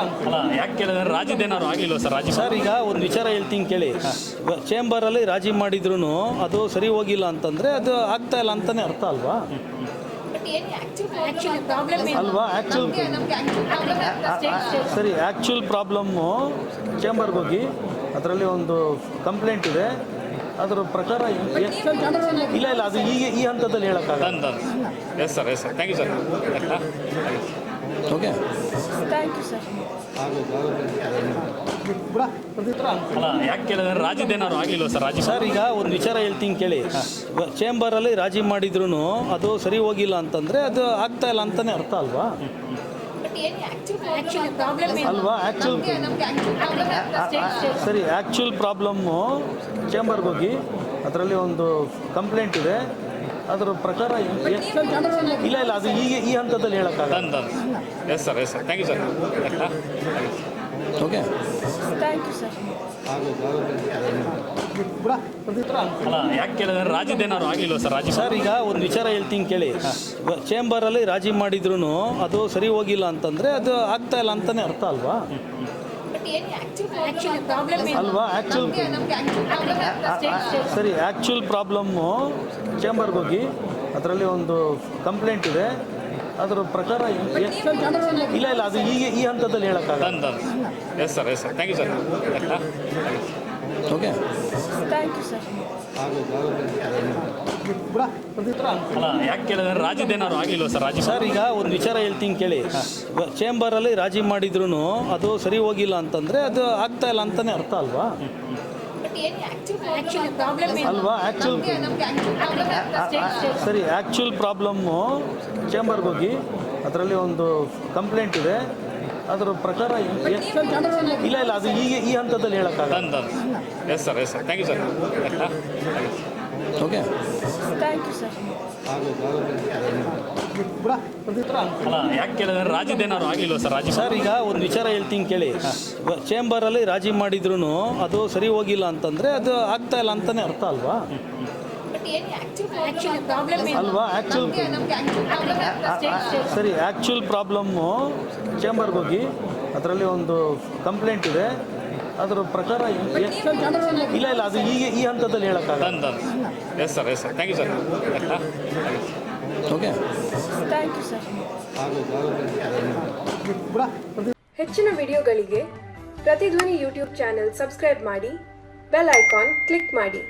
ಅಲ್ಲ ಯಾಕೆ ಕೇಳಿದ್ರೆ ರಾಜ್ಯದೇನಾದ್ರು ಆಗಿಲ್ಲ ಸರ್? ರಾಜ್ಯ ಸರ್ ಈಗ ಒಂದು ವಿಚಾರ ಹೇಳ್ತೀನಿ ಕೇಳಿ. ಚೇಂಬರಲ್ಲಿ ರಾಜಿ ಮಾಡಿದ್ರು ಅದು ಸರಿ ಹೋಗಿಲ್ಲ ಅಂತಂದ್ರೆ ಅದು ಆಗ್ತಾ ಇಲ್ಲ ಅಂತಾನೆ ಅರ್ಥ ಅಲ್ವಾ? ಅಲ್ವಾ? ಆ್ಯಕ್ಚುಲ್ ಸರಿ ಆ್ಯಕ್ಚುಲ್ ಪ್ರಾಬ್ಲಮ್ಮು ಚೇಂಬರ್ಗೆ ಹೋಗಿ ಅದರಲ್ಲಿ ಒಂದು ಕಂಪ್ಲೇಂಟ್ ಇದೆ. ಅದರ ಪ್ರಕಾರ ಇಲ್ಲ ಇಲ್ಲ ಅದು ಈಗ ಈ ಹಂತದಲ್ಲಿ ಹೇಳೋಕ್ಕಾಗಲ್ಲ. Yes sir yes sir thank you sir okay. Thank you sir ಅಲ್ಲ ಯಾಕೆ ಕೇಳಿದ್ರೆ ರಾಜ್ಯದ್ದೇನಾದ್ರು ಆಗಿಲ್ವ ಸರ್? ಈಗ ಒಂದು ವಿಚಾರ ಹೇಳ್ತೀನಿ ಕೇಳಿ. ಚೇಂಬರಲ್ಲಿ ರಾಜಿ ಮಾಡಿದ್ರು ಅದು ಸರಿ ಹೋಗಿಲ್ಲ ಅಂತಂದ್ರೆ ಅದು ಆಗ್ತಾ ಇಲ್ಲ ಅಂತಾನೆ ಅರ್ಥ ಅಲ್ವಾ? ಅಲ್ವಾ? ಆ್ಯಕ್ಚುಲ್ ಸರಿ ಆ್ಯಕ್ಚುಲ್ ಪ್ರಾಬ್ಲಮ್ಮು ಚೇಂಬರ್ಗೆ ಹೋಗಿ ಅದರಲ್ಲಿ ಒಂದು ಕಂಪ್ಲೇಂಟ್ ಇದೆ. ಅದರ ಪ್ರಕಾರ ಇಲ್ಲ ಇಲ್ಲ ಅದು ಈಗ ಈ ಹಂತದಲ್ಲಿ ಹೇಳೋಕ್ಕಾಗಲ್ಲ. Yes sir yes sir thank you sir okay thank you sir ಅಲ್ಲ ಯಾಕೆ ಕೇಳಿದ್ರೆ ರಾಜ್ಯದ್ದೇನಾದ್ರು ಆಗಿಲ್ಲ ಸರ್ ರಾಜ್ಯ ಸರ್ ಈಗ ಒಂದು ವಿಚಾರ ಹೇಳ್ತೀನಿ ಕೇಳಿ. ಚೇಂಬರಲ್ಲಿ ರಾಜಿ ಮಾಡಿದ್ರು ಅದು ಸರಿ ಹೋಗಿಲ್ಲ ಅಂತಂದ್ರೆ ಅದು ಆಗ್ತಾ ಇಲ್ಲ ಅಂತಾನೆ ಅರ್ಥ ಅಲ್ವಾ? ಅಲ್ವಾ ಆ್ಯಕ್ಚುಲ್ ಸರಿ ಆ್ಯಕ್ಚುಲ್ ಪ್ರಾಬ್ಲಮ್ಮು ಚೇಂಬರ್ಗೆ ಹೋಗಿ ಅದರಲ್ಲಿ ಒಂದು ಕಂಪ್ಲೇಂಟ್ ಇದೆ. ಅದರ ಪ್ರಕಾರ ಇಲ್ಲ ಇಲ್ಲ ಅದು ಈಗ ಈ ಹಂತದಲ್ಲಿ ಹೇಳೋಕ್ಕಾಗ done done yes sir yes sir thank you sir okay thank you sir ಅಲ್ಲ ಯಾಕೆ ಕೇಳಿದ್ರೆ ರಾಜ್ಯದ್ದೇನಾದ್ರು ಆಗಿಲ್ವ ಸರ್? ರಾಜ್ಯ ಸರ್? ಈಗ ಒಂದು ವಿಚಾರ ಹೇಳ್ತೀನಿ ಕೇಳಿ. ಚೇಂಬರಲ್ಲಿ ರಾಜಿ ಮಾಡಿದ್ರು ಅದು ಸರಿ ಹೋಗಿಲ್ಲ ಅಂತಂದ್ರೆ ಅದು ಆಗ್ತಾ ಇಲ್ಲ ಅಂತಾನೆ ಅರ್ಥ ಅಲ್ವಾ? ಅಲ್ವಾ? ಆ್ಯಕ್ಚುಲ್ ಸರಿ. ಆ್ಯಕ್ಚುಲ್ ಪ್ರಾಬ್ಲಮ್ಮು ಚೇಂಬರ್ಗೆ ಹೋಗಿ ಅದರಲ್ಲಿ ಒಂದು ಕಂಪ್ಲೇಂಟ್ ಇದೆ. ಅದರ ಪ್ರಕಾರ ಇಲ್ಲ ಇಲ್ಲ ಅದು ಈಗ ಈ ಹಂತದಲ್ಲಿ ಹೇಳೋಕ್ಕಾಗಲ್ಲ. Yes sir yes sir thank you sir okay. Thank you sir ಅಲ್ಲ ಯಾಕೆ ಕೇಳಿದ್ರೆ ರಾಜ್ಯದ್ದೇನಾದ್ರು ಆಗಿಲ್ವ ಸರ್? ಈಗ ಒಂದು ವಿಚಾರ ಹೇಳ್ತೀನಿ ಕೇಳಿ. ಚೇಂಬರಲ್ಲಿ ರಾಜಿ ಮಾಡಿದ್ರು ಅದು ಸರಿ ಹೋಗಿಲ್ಲ ಅಂತಂದ್ರೆ ಅದು ಆಗ್ತಾ ಇಲ್ಲ ಅಂತಾನೆ ಅರ್ಥ ಅಲ್ವಾ? ಅಲ್ವಾ? ಆ್ಯಕ್ಚುಲ್ ಸರಿ ಆ್ಯಕ್ಚುಲ್ ಪ್ರಾಬ್ಲಮ್ಮು ಚೇಂಬರ್ಗೆ ಹೋಗಿ ಅದರಲ್ಲಿ ಒಂದು ಕಂಪ್ಲೇಂಟ್ ಇದೆ. ಅದರ ಪ್ರಕಾರ ಇಲ್ಲ ಇಲ್ಲ ಅದು ಈಗ ಈ ಹಂತದಲ್ಲಿ ಹೇಳೋಕ್ಕಾಗಲ್ಲ. Done done yes sir yes sir thank you sir okay thank you sir ಹೆಚ್ಚಿನ ವಿಡಿಯೋಗಳಿಗೆ ಪ್ರತಿಧ್ವನಿ ಯೂಟ್ಯೂಬ್ ಚಾನೆಲ್ ಸಬ್ಸ್ಕ್ರೈಬ್ ಮಾಡಿ ಬೆಲ್ ಐಕಾನ್ ಕ್ಲಿಕ್ ಮಾಡಿ.